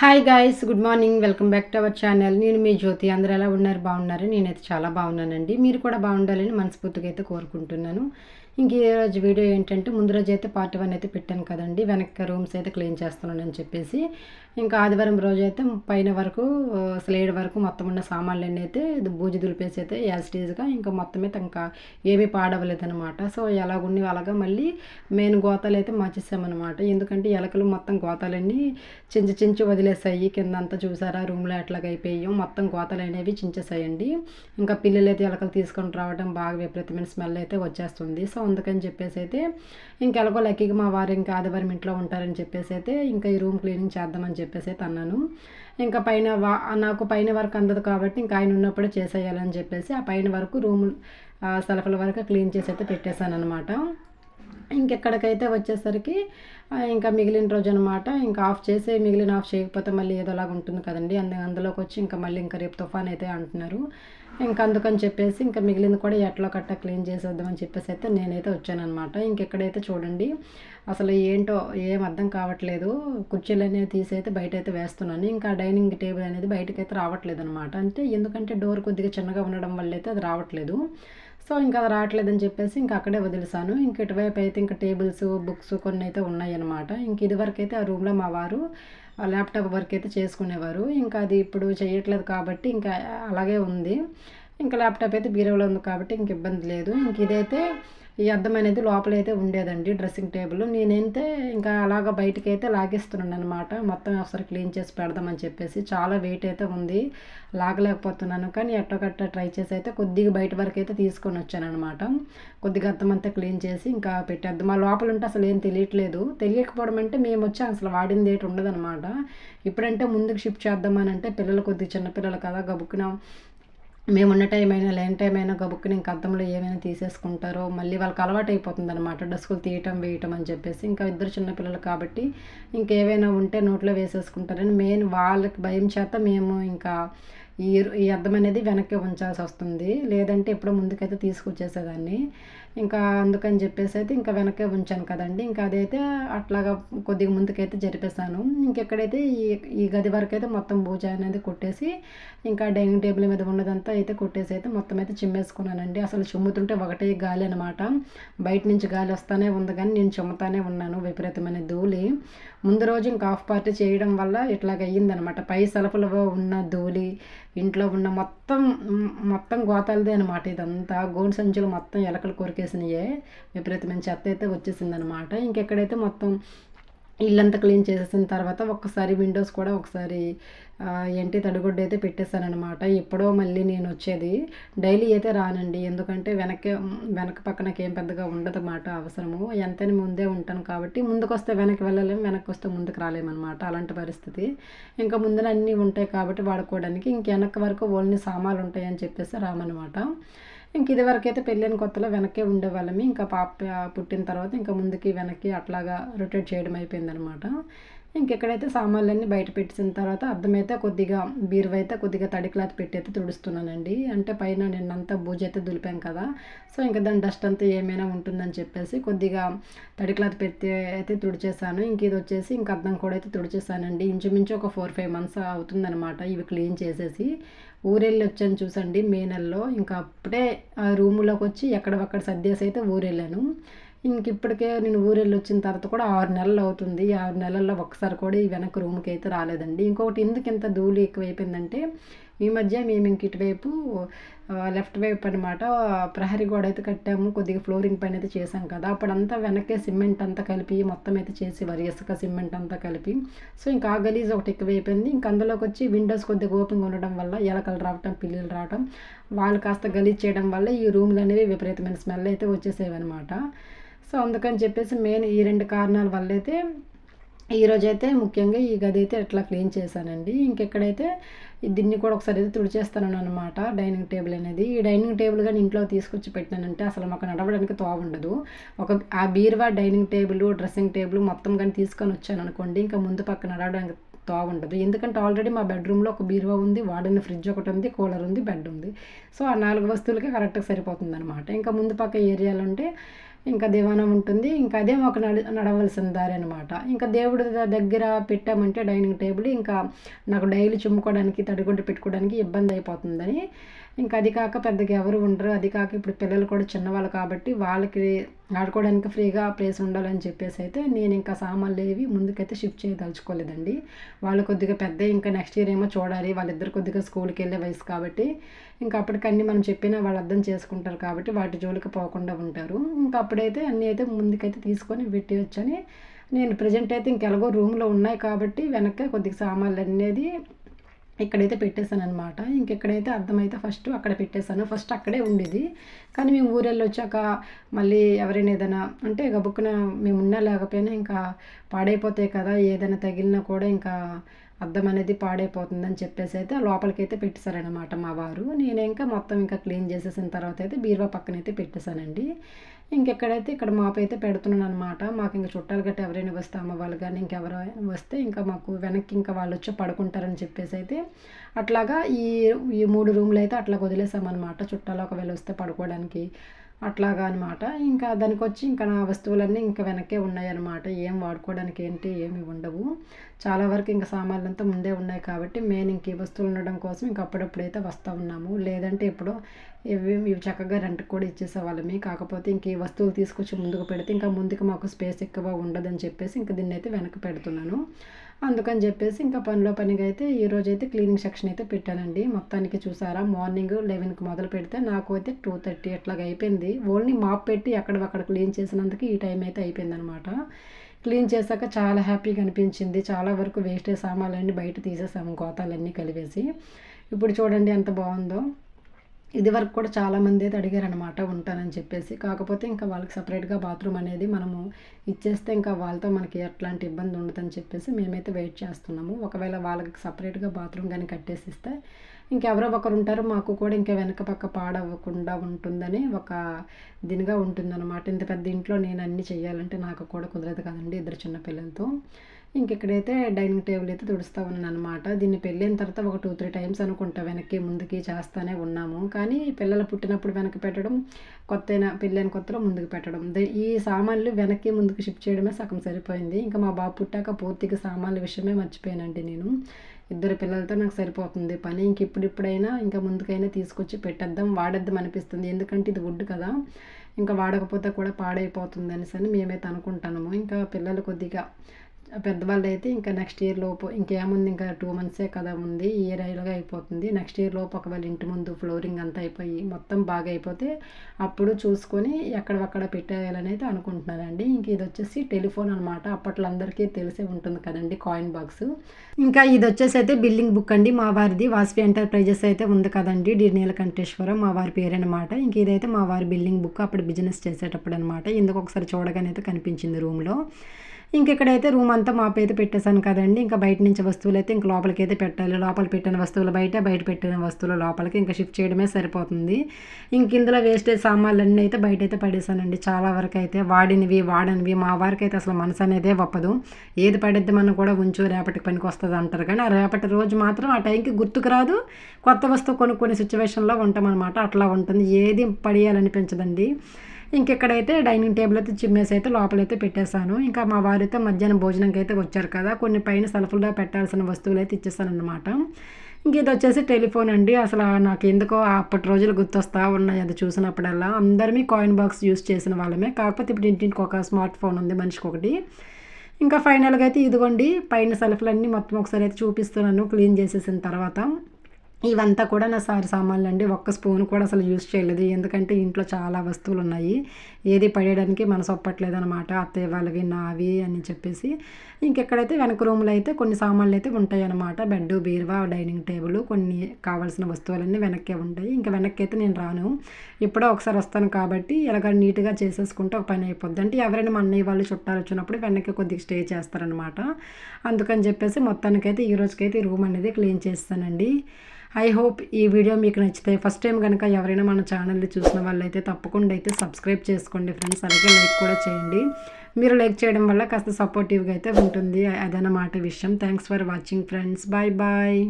Hi guys good morning welcome back to our channel నేను మీ జ్యోతి. అందరూ ఎలా ఉన్నారు? బాగున్నారు? నేనైతే చాలా బాగున్నానండి. మీరు కూడా బాగుండాలని మనస్ఫూర్తిగా అయితే కోరుకుంటున్నాను. ఇంక ఈ రోజు వీడియో ఏంటంటే ముందు రోజు అయితే పార్ట్ వన్ అయితే పెట్టాను కదండి. వెనక్కి రూమ్స్ అయితే క్లీన్ చేస్తున్నాను అని చెప్పేసి. ఇంకా ఆదివారం రోజు అయితే పైన వరకు స్లేడ్ వరకు మొత్తం ఉన్న సామాన్లన్నీ అయితే బూజు దులిపేసి అయితే యాజిటీజ్గా ఇంకా మొత్తం అయితే ఇంకా ఏమీ పాడవలేదనమాట సో ఎలాగుండి అలాగా మళ్ళీ మెయిన్ గోతాలు అయితే మార్చేసామన్నమాట. ఎందుకంటే ఎలకలు మొత్తం గోతాలన్నీ చించి చించి వదిలేసాయి. కింద అంతా చూసారా రూమ్లో ఎట్లాగ అయిపోయాం మొత్తం గోతాలు అనేవి చించేసాయండి. ఇంకా పిల్లలు అయితే ఎలకలు తీసుకొని రావడం బాగా విపరీతమైన స్మెల్ అయితే వచ్చేస్తుంది. సో అందుకని చెప్పేసి అయితే ఇంకెలాగో లక్కీగా మా వారు ఇంకా ఆదివారం ఇంట్లో ఉంటారని చెప్పేసి అయితే ఇంకా ఈ రూమ్ క్లీనింగ్ చేద్దామని చెప్పేసి అయితే అన్నాను. ఇంకా పైన వా నాకు పైన వరకు అందదు కాబట్టి ఇంకా ఆయన ఉన్నప్పుడే చేసేయాలని చెప్పేసి ఆ పైన వరకు రూమ్ సెల్ఫ్ల వరకు క్లీన్ చేసి అయితే పెట్టేశాను అనమాట ఇంకెక్కడికైతే వచ్చేసరికి ఇంకా మిగిలిన రోజు అనమాట ఇంకా ఆఫ్ చేసి మిగిలిన ఆఫ్ చేయకపోతే మళ్ళీ ఏదోలాగా ఉంటుంది కదండి. అందు అందులోకి వచ్చి ఇంకా మళ్ళీ ఇంకా రేపు తుఫాన్ అయితే అంటున్నారు. ఇంకా అందుకని చెప్పేసి ఇంకా మిగిలింది కూడా ఎట్లో కట్ట క్లీన్ చేసేద్దామని చెప్పేసి అయితే నేనైతే వచ్చానమాట ఇంకెక్కడైతే చూడండి అసలు ఏంటో ఏం అర్థం కావట్లేదు. కుర్చీలు అనేవి తీసి అయితే బయట అయితే వేస్తున్నాను. ఇంకా డైనింగ్ టేబుల్ అనేది బయటకైతే అయితే రావట్లేదు అనమాట అంటే ఎందుకంటే డోర్ కొద్దిగా చిన్నగా ఉండడం వల్ల అయితే అది రావట్లేదు. సో ఇంకా అది రావట్లేదని చెప్పేసి ఇంకా అక్కడే వదిలేసాను ఇంక ఇటువైపు అయితే ఇంకా టేబుల్స్ బుక్స్ కొన్ని అయితే ఉన్నాయి అనమాట ఇంక ఇదివరకు అయితే ఆ రూమ్లో మా వారు ల్యాప్టాప్ వర్క్ అయితే చేసుకునేవారు. ఇంకా అది ఇప్పుడు చేయట్లేదు కాబట్టి ఇంకా అలాగే ఉంది. ఇంకా ల్యాప్టాప్ అయితే బీరోలో ఉంది కాబట్టి ఇంక ఇబ్బంది లేదు. ఇంక ఇదైతే ఈ అద్దం అనేది లోపలైతే ఉండేదండి డ్రెస్సింగ్ టేబుల్. నేనైతే ఇంకా అలాగ బయటకైతే అయితే లాగేస్తున్నాను అనమాట మొత్తం ఒకసారి క్లీన్ చేసి పెడదామని చెప్పేసి చాలా వెయిట్ అయితే ఉంది. లాగలేకపోతున్నాను కానీ ఎట్టగట్ట ట్రై చేసి అయితే కొద్దిగా బయట వరకు అయితే తీసుకొని వచ్చానమాట కొద్దిగా అద్దం అంతా క్లీన్ చేసి ఇంకా పెట్టేద్దాం. మా లోపల ఉంటే అసలు ఏం తెలియట్లేదు. తెలియకపోవడం అంటే మేము వచ్చి అసలు వాడింది ఏంటి ఉండదనమాట ఇప్పుడంటే ముందుకు షిఫ్ట్ చేద్దామని అంటే పిల్లలు కొద్దిగా చిన్నపిల్లలు కదా గబుక్కున మేము ఉన్న టైం అయినా లేని టైం అయినా గబుక్కుని ఇంక అద్దంలో ఏమైనా తీసేసుకుంటారో మళ్ళీ వాళ్ళకి అలవాటు అయిపోతుంది అనమాట డస్కులు తీయటం వేయటం అని చెప్పేసి ఇంకా ఇద్దరు చిన్నపిల్లలు కాబట్టి ఇంకేవైనా ఉంటే నోట్లో వేసేసుకుంటారని మెయిన్ వాళ్ళకి భయం చేత మేము ఇంకా ఈ ఈ అద్దం అనేది వెనక్కి ఉంచాల్సి వస్తుంది లేదంటే ఎప్పుడో ముందుకైతే తీసుకొచ్చేసేదాన్ని. ఇంకా అందుకని చెప్పేసి అయితే ఇంకా వెనకే ఉంచాను కదండి. ఇంకా అదైతే అట్లాగా కొద్దిగా ముందుకైతే జరిపేశాను. ఇంకెక్కడైతే ఈ ఈ గది వరకు అయితే మొత్తం పూజ అనేది కొట్టేసి ఇంకా డైనింగ్ టేబుల్ మీద ఉన్నదంతా అయితే కొట్టేసి అయితే మొత్తం అయితే చిమ్మేసుకున్నానండి. అసలు చిమ్ముతుంటే ఒకటే గాలి అనమాట బయట నుంచి గాలి వస్తానే ఉంది కానీ నేను చిమ్ముతానే ఉన్నాను విపరీతమైన ధూళి. ముందు రోజు ఇంకా హాఫ్ పార్టీ చేయడం వల్ల ఇట్లాగ అయ్యిందనమాట పై సలపులో ఉన్న ధూళి ఇంట్లో ఉన్న మొత్తం మొత్తం గోతాలదే అనమాట ఇదంతా. గోను సంచులు మొత్తం ఎలకలు కొరికేసినాయే. విపరీతమైన చెత్త అయితే వచ్చేసిందనమాట. ఇంకెక్కడైతే మొత్తం ఇల్లంతా క్లీన్ చేసేసిన తర్వాత ఒక్కసారి విండోస్ కూడా ఒకసారి ఏంటి తడిగుడ్డ అయితే పెట్టేశానమాట ఎప్పుడో మళ్ళీ నేను వచ్చేది. డైలీ అయితే రానండి. ఎందుకంటే వెనక వెనక పక్కనకి ఏం పెద్దగా ఉండదు మాట అవసరము. ఎంతని ముందే ఉంటాను కాబట్టి ముందుకు వస్తే వెనక్కి వెళ్ళలేము వెనక్కి వస్తే ముందుకు రాలేమన్నమాట అలాంటి పరిస్థితి. ఇంకా ముందర అన్నీ ఉంటాయి కాబట్టి వాడుకోవడానికి. ఇంక వెనక వరకు ఓన్లీ సామాన్లు ఉంటాయని చెప్పేసి రామన్నమాట. ఇంక ఇదివరకైతే పెళ్ళైన కొత్తలో వెనక్కే ఉండేవాళ్ళమి. ఇంకా పాప పుట్టిన తర్వాత ఇంకా ముందుకి వెనక్కి అట్లాగా రొటేట్ చేయడం అయిపోయిందనమాట. ఇంకెక్కడైతే సామాన్లన్నీ బయట పెట్టిన తర్వాత అర్థమైతే కొద్దిగా బీరువైతే కొద్దిగా తడి క్లాత్ పెట్టి అయితే తుడుస్తున్నానండి. అంటే పైన నిన్నంతా బూజ అయితే దులిపాం కదా. సో ఇంకా దాని డస్ట్ అంతా ఏమైనా ఉంటుందని చెప్పేసి కొద్దిగా తడి క్లాత్ పెట్టి అయితే తుడిచేసాను ఇంక ఇది వచ్చేసి ఇంక అర్థం కూడా అయితే తుడిచేసానండి ఇంచుమించు ఒక ఫోర్ ఫైవ్ మంత్స్ అవుతుందనమాట ఇవి క్లీన్ చేసేసి. ఊరెళ్ళి వచ్చాను చూసండి మే నెలలో. ఇంకా అప్పుడే ఆ రూములోకి వచ్చి ఎక్కడొక్కడ సర్దేసి అయితే ఊరెళ్ళాను. ఇంక ఇప్పటికే నేను ఊరెళ్ళి వచ్చిన తర్వాత కూడా ఆరు నెలలు అవుతుంది. ఆరు నెలల్లో ఒక్కసారి కూడా ఈ వెనక రూమ్కి అయితే రాలేదండి. ఇంకొకటి ఎందుకు ఇంత ధూళి ఎక్కువైపోయిందంటే ఈ మధ్య మేము ఇంక ఇటువైపు లెఫ్ట్ వైపు అనమాట ప్రహరీ గోడ అయితే కట్టాము. కొద్దిగా ఫ్లోరింగ్ పైన అయితే చేసాం కదా. అప్పుడంతా వెనకే సిమెంట్ అంతా కలిపి మొత్తం అయితే చేసి ఇసుక సిమెంట్ అంతా కలిపి. సో ఇంకా ఆ గలీజ్ ఒకటి ఎక్కువైపోయింది. ఇంక అందులోకి వచ్చి విండోస్ కొద్దిగా ఓపెన్ ఉండడం వల్ల ఎలకలు రావటం పిల్లలు రావటం వాళ్ళు కాస్త గలీజ్ చేయడం వల్ల ఈ రూమ్లు అనేవి విపరీతమైన స్మెల్ అయితే వచ్చేసేవి అనమాట సో అందుకని చెప్పేసి మెయిన్ ఈ రెండు కారణాల వల్ల అయితే ఈరోజైతే ముఖ్యంగా ఈ గది అయితే ఎట్లా క్లీన్ చేశానండి. ఇంకెక్కడైతే దీన్ని కూడా ఒకసారి అయితే తుడిచేస్తాను అనమాట డైనింగ్ టేబుల్ అనేది. ఈ డైనింగ్ టేబుల్ కానీ ఇంట్లో తీసుకొచ్చి పెట్టినానంటే అసలు మాకు నడవడానికి తోవ ఉండదు. ఒక ఆ బీరువా డైనింగ్ టేబుల్ డ్రెస్సింగ్ టేబుల్ మొత్తం కానీ తీసుకొని వచ్చాను అనుకోండి ఇంకా ముందు పక్క నడవడానికి తోవ ఉండదు. ఎందుకంటే ఆల్రెడీ మా బెడ్రూమ్లో ఒక బీరువా ఉంది వాడిన ఫ్రిడ్జ్ ఒకటి ఉంది కూలర్ ఉంది బెడ్ ఉంది. సో ఆ నాలుగు వస్తువులకే కరెక్ట్గా సరిపోతుంది అనమాట ఇంకా ముందు పక్క ఏరియాలో ఉంటే ఇంకా దివానం ఉంటుంది. ఇంకా అదే ఒక నడ నడవలసిన దారి అనమాట ఇంకా దేవుడి దగ్గర పెట్టామంటే డైనింగ్ టేబుల్ ఇంకా నాకు డైలీ చుమ్ముకోవడానికి తడిగుడ్డ పెట్టుకోవడానికి ఇబ్బంది అయిపోతుందని ఇంకా అది కాక పెద్దగా ఎవరు ఉండరు. అది కాక ఇప్పుడు పిల్లలు కూడా చిన్నవాళ్ళు కాబట్టి వాళ్ళకి ఆడుకోవడానికి ఫ్రీగా ప్లేస్ ఉండాలని చెప్పేసి అయితే నేను ఇంకా సామాన్లు ఏవి ముందుకైతే షిఫ్ట్ చేయదలుచుకోలేదండి. వాళ్ళు కొద్దిగా పెద్ద ఇంకా నెక్స్ట్ ఇయర్ ఏమో చూడాలి. వాళ్ళిద్దరు కొద్దిగా స్కూల్కి వెళ్ళే వయసు కాబట్టి ఇంకా అప్పటికన్నీ మనం చెప్పినా వాళ్ళు అర్థం చేసుకుంటారు కాబట్టి వాటి జోలికి పోకుండా ఉంటారు. ఇంకా అప్పుడైతే అన్నీ అయితే ముందుకైతే తీసుకొని పెట్టి వచ్చని నేను ప్రజెంట్ అయితే ఇంకెలాగో రూమ్లో ఉన్నాయి కాబట్టి వెనక్కి కొద్దిగా సామాన్లు అనేది ఇక్కడైతే పెట్టేశాను అనమాట ఇంకెక్కడైతే అర్థమైతే ఫస్ట్ అక్కడ పెట్టేశాను. ఫస్ట్ అక్కడే ఉండేది. కానీ మేము ఊరెళ్ళి వచ్చాక మళ్ళీ ఎవరైనా ఏదైనా అంటే గబుక్కున మేము ఉన్నా లేకపోయినా ఇంకా పాడైపోతాయి కదా. ఏదైనా తగిలినా కూడా ఇంకా అద్దం అనేది పాడైపోతుందని చెప్పేసి అయితే లోపలికి అయితే పెట్టేశారనమాట మా వారు. నేను ఇంకా మొత్తం ఇంకా క్లీన్ చేసేసిన తర్వాత అయితే బీరువా పక్కన అయితే పెట్టేశానండి. ఇంకెక్కడైతే ఇక్కడ మాపు అయితే పెడుతున్నాను అనమాట మాకు ఇంకా చుట్టాలు గట్ట ఎవరైనా వస్తే అమ్మ వాళ్ళు కానీ ఇంకెవరైనా వస్తే ఇంకా మాకు వెనక్కి ఇంకా వాళ్ళు వచ్చి పడుకుంటారని చెప్పేసి అయితే అట్లాగా ఈ ఈ మూడు రూమ్లు అయితే అట్లా వదిలేసామన్నమాట. చుట్టాలు ఒకవేళ వస్తే పడుకోవడానికి. అట్లాగా అనమాట ఇంకా దానికి వచ్చి ఇంకా నా వస్తువులన్నీ ఇంకా వెనకే ఉన్నాయి అనమాట ఏం వాడుకోవడానికి ఏంటి ఏమి ఉండవు. చాలా వరకు ఇంకా సామాన్లు అంతా ముందే ఉన్నాయి కాబట్టి మెయిన్ ఇంక ఈ వస్తువులు ఉండడం కోసం ఇంక అప్పుడప్పుడైతే వస్తూ ఉన్నాము. లేదంటే ఎప్పుడో ఇవి ఇవి చక్కగా రెంట్ కూడా ఇచ్చేసేవాళ్ళమి. కాకపోతే ఇంక ఈ వస్తువులు తీసుకొచ్చి ముందుకు పెడితే ఇంకా ముందుకు మాకు స్పేస్ ఎక్కువ ఉండదని చెప్పేసి ఇంకా దీన్ని అయితే వెనక్కి పెడుతున్నాను. అందుకని చెప్పేసి ఇంకా పనిలో పనిగా అయితే ఈరోజు అయితే క్లీనింగ్ సెక్షన్ అయితే పెట్టానండి. మొత్తానికి చూసారా మార్నింగ్ లెవెన్కి మొదలు పెడితే నాకు అయితే టూ థర్టీ అట్లాగ అయిపోయింది. ఓన్లీ మాప్ పెట్టి అక్కడ క్లీన్ చేసినందుకు ఈ టైం అయితే అయిపోయింది అనమాట క్లీన్ చేశాక చాలా హ్యాపీగా అనిపించింది. చాలా వరకు వేస్టేజ్ సామాన్లన్నీ బయట తీసేసాము గోతాలన్నీ కలిపేసి. ఇప్పుడు చూడండి ఎంత బాగుందో. ఇది వరకు కూడా చాలామంది అయితే అడిగారనమాట ఉంటానని చెప్పేసి. కాకపోతే ఇంకా వాళ్ళకి సపరేట్గా బాత్రూమ్ అనేది మనము ఇచ్చేస్తే ఇంకా వాళ్ళతో మనకి ఎట్లాంటి ఇబ్బంది ఉండదని చెప్పేసి మేమైతే వెయిట్ చేస్తున్నాము. ఒకవేళ వాళ్ళకి సపరేట్గా బాత్రూమ్ కానీ కట్టేసి ఇస్తే ఇంకెవరో ఒకరు ఉంటారు. మాకు కూడా ఇంకా వెనక పక్క పాడవ్వకుండా ఉంటుందని ఒక దీనిగా ఉంటుందన్నమాట. ఇంత పెద్ద ఇంట్లో నేను అన్నీ చేయాలంటే నాకు కూడా కుదరదు కదండి ఇద్దరు చిన్న ఇంక ఇక్కడైతే డైనింగ్ టేబుల్ అయితే తుడుస్తూ ఉన్నాను అనమాట దీన్ని పెళ్ళైన తర్వాత ఒక టూ త్రీ టైమ్స్ అనుకుంటా వెనక్కి ముందుకి చేస్తూనే ఉన్నాము. కానీ పిల్లలు పుట్టినప్పుడు వెనక్కి పెట్టడం కొత్త పెళ్ళైన కొత్తలో ముందుకు పెట్టడం. ఈ సామాన్లు వెనక్కి ముందుకు షిఫ్ట్ చేయడమే సగం సరిపోయింది. ఇంకా మా బాబు పుట్టాక పూర్తిగా సామాన్ల విషయమే మర్చిపోయానండి నేను. ఇద్దరు పిల్లలతో నాకు సరిపోతుంది పని. ఇంక ఇప్పుడిప్పుడైనా ఇంకా ముందుకైనా తీసుకొచ్చి పెట్టేద్దాం వాడేద్దాం అనిపిస్తుంది. ఎందుకంటే ఇది వుడ్ కదా. ఇంకా వాడకపోతే కూడా పాడైపోతుంది అనేసి అని మేమైతే అనుకుంటాము ఇంకా పిల్లలు కొద్దిగా పెద్దవాళ్ళు అయితే ఇంకా నెక్స్ట్ ఇయర్ లోపు ఇంకేముంది ఇంకా టూ మంత్సే కదా ఉంది. ఇయర్ అయిలోగా అయిపోతుంది. నెక్స్ట్ ఇయర్ లోపు ఒకవేళ ఇంటి ముందు ఫ్లోరింగ్ అంతా అయిపోయి మొత్తం బాగా అయిపోతే అప్పుడు చూసుకొని ఎక్కడక్కడ పెట్టేయాలని అయితే అనుకుంటున్నానండి. ఇంక ఇది వచ్చేసి టెలిఫోన్ అనమాట అప్పట్లో అందరికీ తెలిసే ఉంటుంది కదండి కాయిన్ బాక్స్ ఇంకా ఇది వచ్చేసి అయితే బిల్డింగ్ బుక్ అండి. మా వారిది. వాస్వి ఎంటర్ప్రైజెస్ అయితే ఉంది కదండి. డి నీలకంఠేశ్వరం మా వారి పేరు అనమాట ఇంక ఇదైతే మా వారి బిల్డింగ్ బుక్ అప్పుడు బిజినెస్ చేసేటప్పుడు అనమాట ఇందుకు ఒకసారి చూడగానే అయితే కనిపించింది రూమ్లో ఇంకెక్కడైతే రూమ్ అంతా మాపు అయితే పెట్టేశాను కదండి. ఇంకా బయట నుంచి వస్తువులు అయితే ఇంక లోపలికి అయితే పెట్టాలి. లోపల పెట్టిన వస్తువులు బయట బయట పెట్టిన వస్తువులు లోపలికి ఇంకా షిఫ్ట్ చేయడమే సరిపోతుంది. ఇంక ఇందులో వేస్టేజ్ సామాన్లు అన్నీ అయితే బయట అయితే పడేసానండి చాలా వరకు అయితే వాడినవి వాడనివి మా వారికి అయితే అసలు మనసు అనేదే ఒప్పదు. ఏది పడేద్దామని కూడా ఉంచు రేపటికి పనికి వస్తుంది అంటారు. కానీ ఆ రేపటి రోజు మాత్రం ఆ టైంకి గుర్తుకు రాదు. కొత్త వస్తువు కొనుక్కునే సిచ్యువేషన్లో అనమాట అట్లా ఉంటుంది. ఏది పడేయాలనిపించదండి. ఇంకెక్కడైతే డైనింగ్ టేబుల్ అయితే చిమ్మేసి అయితే లోపలైతే పెట్టేశాను ఇంకా మా వారితో మధ్యాహ్నం భోజనంకి అయితే వచ్చారు కదా కొన్ని పైన సలఫుల్లో పెట్టాల్సిన వస్తువులు అయితే ఇచ్చేసాను అనమాట ఇంక ఇది వచ్చేసి టెలిఫోన్ అండి. అసలు నాకు ఎందుకో అప్పటి రోజులు గుర్తొస్తా ఉన్నాయి అది చూసినప్పుడల్లా. అందరిమీ కాయిన్ బాక్స్ యూస్ చేసిన వాళ్ళమే. కాకపోతే ఇప్పుడు ఇంటింటికి ఒక స్మార్ట్ ఫోన్ ఉంది మనిషికి ఒకటి. ఇంకా ఫైనల్గా అయితే ఇదిగోండి పైన సెల్ఫ్లన్నీ మొత్తం ఒకసారి అయితే చూపిస్తున్నాను క్లీన్ చేసేసిన తర్వాత. ఇవంతా కూడా నా సారి సామాన్లు అండి. ఒక్క స్పూన్ కూడా అసలు యూజ్ చేయలేదు. ఎందుకంటే ఇంట్లో చాలా వస్తువులు ఉన్నాయి ఏది పడేయడానికి మనసు ఒప్పట్లేదు అనమాట అత్తయ్య వాళ్ళవి నావి అని చెప్పేసి. ఇంకెక్కడైతే వెనక రూమ్లో అయితే కొన్ని సామాన్లు అయితే ఉంటాయి అనమాట బెడ్ బీరువా డైనింగ్ టేబుల్ కొన్ని కావాల్సిన వస్తువులన్నీ వెనక్కే ఉంటాయి. ఇంకా వెనక్కి అయితే నేను రాను. ఎప్పుడో ఒకసారి వస్తాను కాబట్టి ఇలాగ నీట్గా చేసేసుకుంటే ఒక పని అయిపోద్ది. అంటే ఎవరైనా మా అన్నయ్య వాళ్ళు చుట్టాలు వచ్చినప్పుడు వెనక్కి కొద్దిగా స్టే చేస్తారనమాట అందుకని చెప్పేసి మొత్తానికైతే ఈ రోజుకైతే రూమ్ అనేది క్లీన్ చేస్తానండి. ఐ హోప్ ఈ వీడియో మీకు నచ్చితే ఫస్ట్ టైం కనుక ఎవరైనా మన ఛానల్ని చూసిన వాళ్ళైతే తప్పకుండా అయితే సబ్స్క్రైబ్ చేసుకోండి ఫ్రెండ్స్ అలాగే లైక్ కూడా చేయండి. మీరు లైక్ చేయడం వల్ల కాస్త సపోర్టివ్గా అయితే ఉంటుంది. అదనమాట విషయం. Thanks for watching friends bye bye